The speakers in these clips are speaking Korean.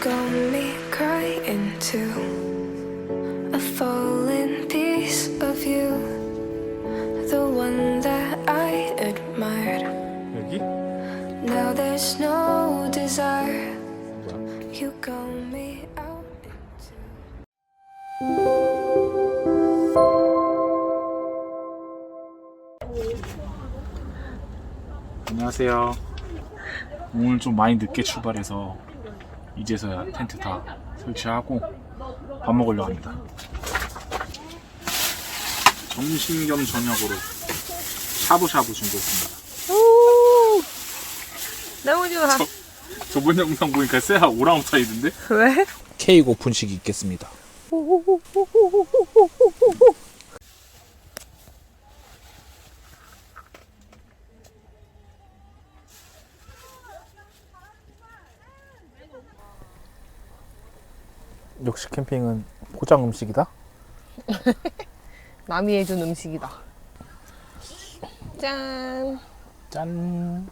got me crying too. A falling piece of you, the one that I admired. 여기? Now there's no desire. 뭐야? You got me out into. 안녕하세요. 오늘 좀 많이 늦게 출발해서 이제서야 텐트 다 설치하고 밥 먹으려 합니다. 점심 겸 저녁으로 샤브샤브 준비했습니다. 너무 좋아. 저번 영상 보니까 쎄야 오랑우탄이던데? 왜? 케이크 오픈식이 있겠습니다. 역시 캠핑은 포장 음식이다. 남이 해준 음식이다. 짠. 짠.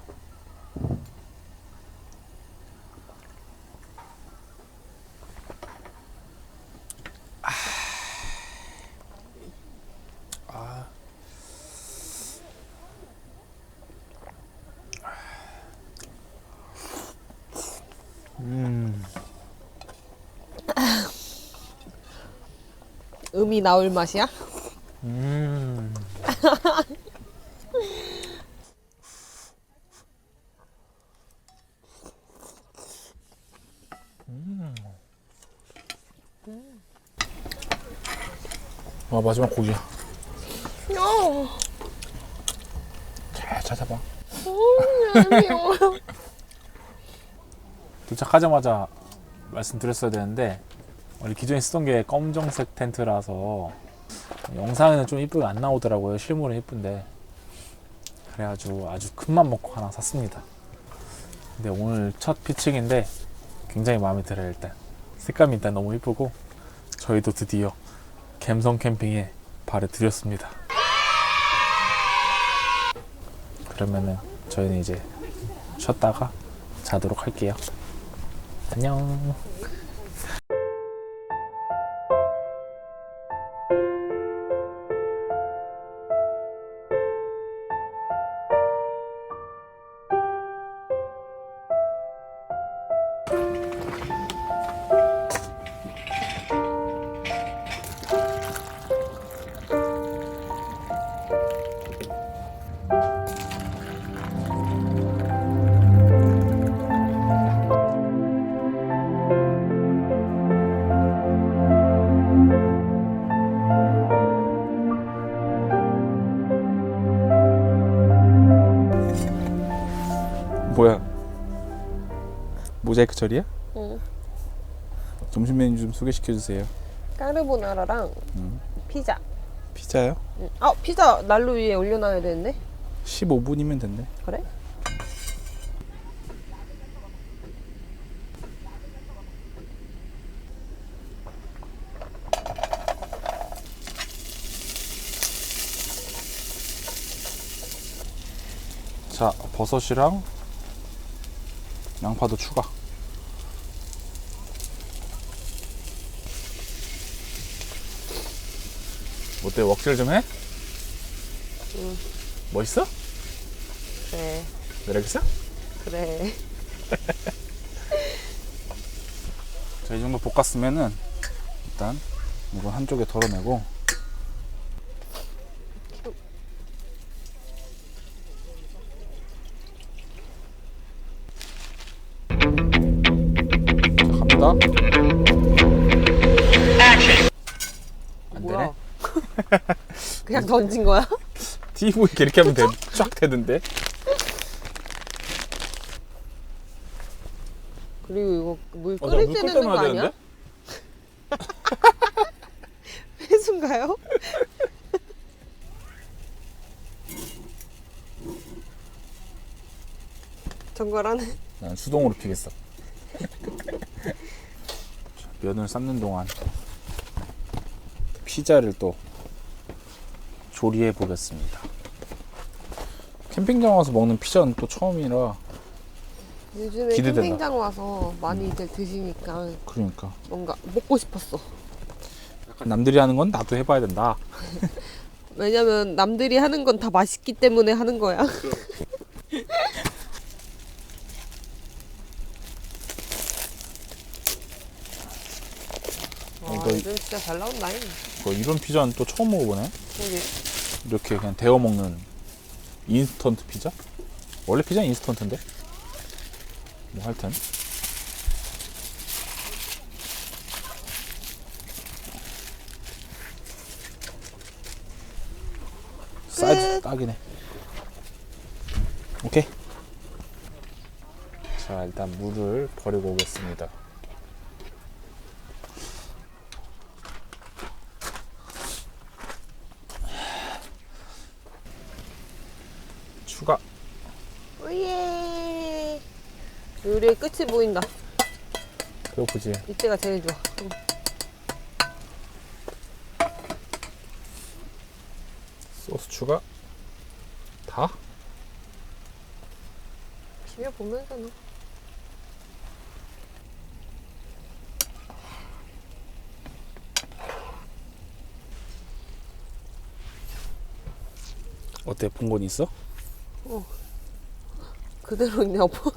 음이 나올 맛이야? 음. 와 마지막 고기야. 어, 잘 찾아봐. 아니요. 도착하자마자 말씀드렸어야 되는데 원래 기존에 쓰던 게 검정색 텐트라서 영상에는 좀 이쁘게 안 나오더라고요. 실물은 이쁜데 그래가지고 아주 큰맘 먹고 하나 샀습니다. 근데 오늘 첫 피칭인데 굉장히 마음에 들어요 일단 색감이 일단 너무 이쁘고 저희도 드디어 갬성 캠핑에 발을 들였습니다. 그러면은 저희는 이제 쉬었다가 자도록 할게요. 안녕. 뭐야? 모자이크 처리야? 응. 점심 메뉴 좀 소개시켜 주세요. 까르보나라랑 음. 피자. 피자요? 응. 아, 피자 난로 위에 올려놔야 되는데? 15분이면 된대. 그래? 자, 버섯이랑 양파도 추가. 어때? 웍질 좀 해? 응. 멋있어? 그래. 매력있어? 그래. 자, 이 정도 볶았으면은 일단 이건 한쪽에 덜어내고 그냥 던진 거야? TV 이렇게 하면 돼, 쫙 되던데. 그리고 이거 물 맞아, 끓일 물때 끓일 넣는 때거 아니야? 회수인가요? 정갈하네. 난 수동으로 피겠어. 자, 면을 삶는 동안 피자를 또 조리해 보겠습니다. 캠핑장 와서 먹는 피자는 또 처음이라 요즘에 기대된다. 캠핑장 와서 많이들 드시니까 그러니까 뭔가 먹고 싶었어. 남들이 하는 건 나도 해봐야 된다. 왜냐면 남들이 하는 건 다 맛있기 때문에 하는 거야. 와, 이거- 요즘 진짜 잘 나온다. 잉. 뭐 이런 피자는 또 처음 먹어보네. 여기 이렇게 그냥 데워 먹는 인스턴트 피자? 원래 피자는 인스턴트인데? 뭐 하여튼 사이즈 끝. 딱이네 오케이 자 일단 물을 버리고 오겠습니다 추가 오예. 요리의 끝이 보인다. 배고프지? 이때가 제일 좋아. 응. 소스 추가 다? 비벼 보면서 넣어. 어때 본 건 있어? 그대로 있네 여보.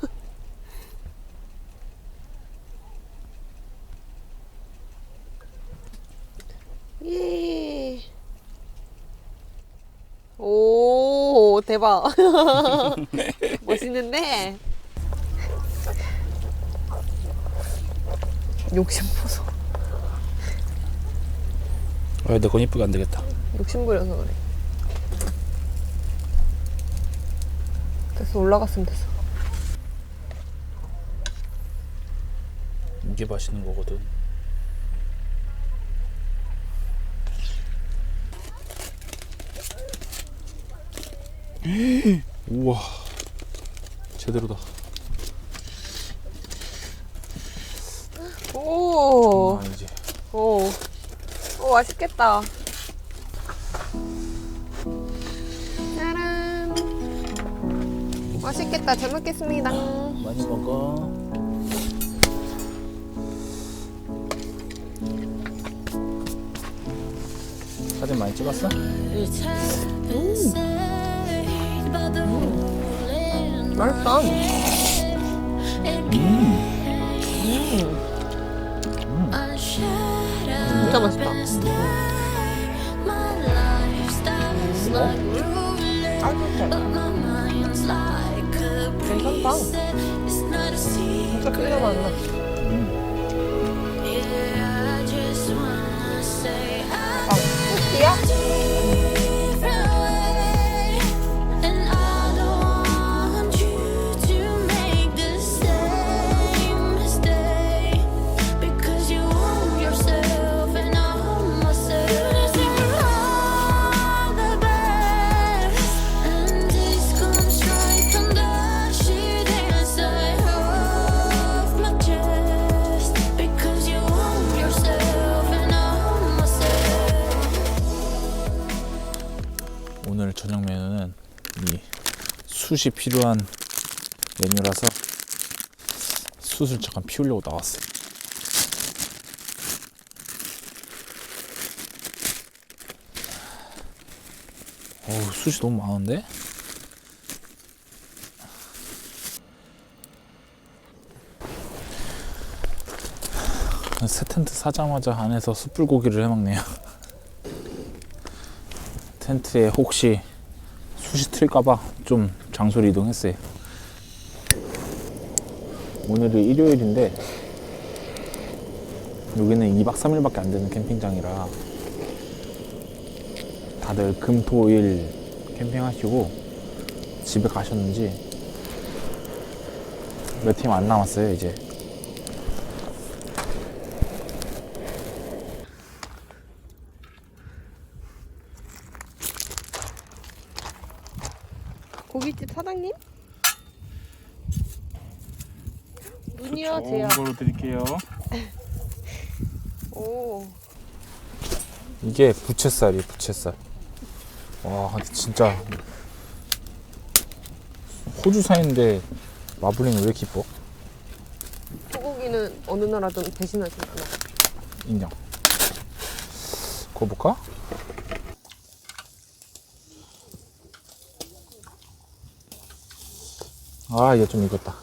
오 대박. 멋있는데. 욕심 부서. 아, 내건 이쁘게 안 되겠다. 욕심 부려서 그래. 됐어 올라갔으면 됐어. 이게 맛있는 거거든. 우와, 제대로다. 오. 아니지. 오. 오, 맛있겠다. 짜란. 맛있겠다. 잘 먹겠습니다. 많이 먹어. 사진 많이 찍었어? 맛있다. 진짜 맛있다. 괜찮다. 진짜 크게 맛나. 숯이 필요한 메뉴라서 숯을 잠깐 피우려고 나왔어요. 어우, 숯이 너무 많은데? 새 텐트 사자마자 안에서 숯불고기를 해먹네요. 텐트에 혹시 숯이 틀까봐 좀 장소를 이동했어요. 오늘이 일요일인데 여기는 2박 3일밖에 안 되는 캠핑장이라 다들 금, 토, 일 캠핑하시고 집에 가셨는지 몇 팀 안 남았어요 이제 고깃집 사장님? 눈이요, 제요. 걸로 드릴게요 오. 이게 부채살이에요 부채살 와 근데 진짜 호주산인데 마블링이 왜 이렇게 이뻐? 소고기는 어느 나라든 배신할 수 있구나. 인정. 구워볼까? 아, 얘좀 익었다.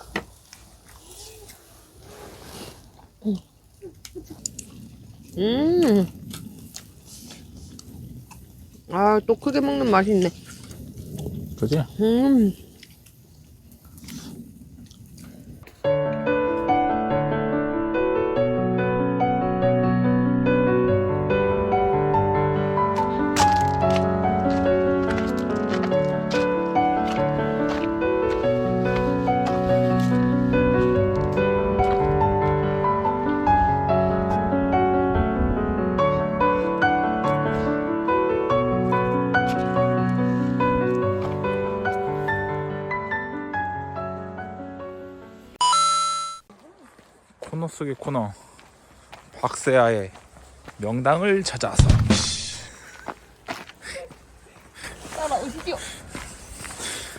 음. 아, 또 크게 먹는 맛이 있네. 그지? 음. 속의 코너. 박세아의 명당을 찾아서. 따라오시죠.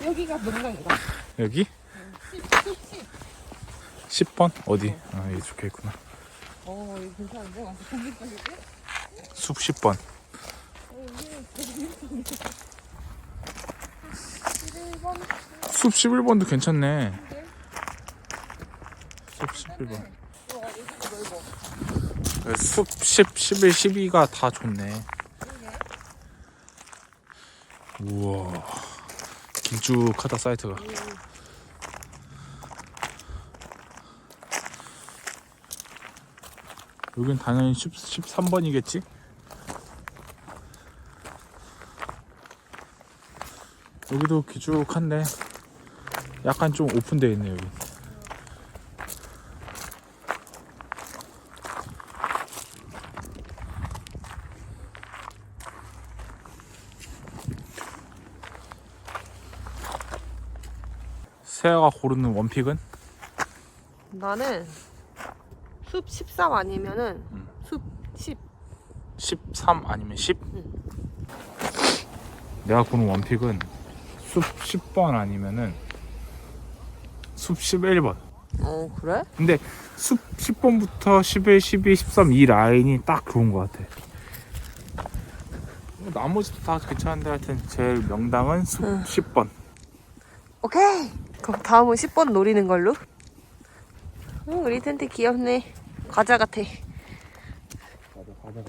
여기가 명당이다. 여기? 10번? 어디? 아, 여기 적혀 있구나. 어, 이거 괜찮은데? 고기까지 숲 10번. 숲 11번도 괜찮네. 숲 11번. 그숲 10, 11, 12가 다 좋네. 우와. 길쭉하다 사이트가. 여긴 당연히 10, 13번이겠지? 여기도 길쭉한데 약간 좀 오픈되어 있네 여기 세아가 고르는 원픽은? 나는 숲 13 아니면은 음. 숲 10. 13 아니면 10? 응. 내가 고른 원픽은 숲 10번 아니면은 숲 11번 어, 그래? 근데 숲 10번부터 11, 12, 13 이 라인이 딱 좋은 것 같아 뭐 나머지도 다 괜찮은데 하여튼 제일 명당은 숲 응. 10번 오케이. 그럼 다음은 10번 노리는 걸로. 응, 우리 텐트 귀엽네. 과자 같아. 맞아, 맞아.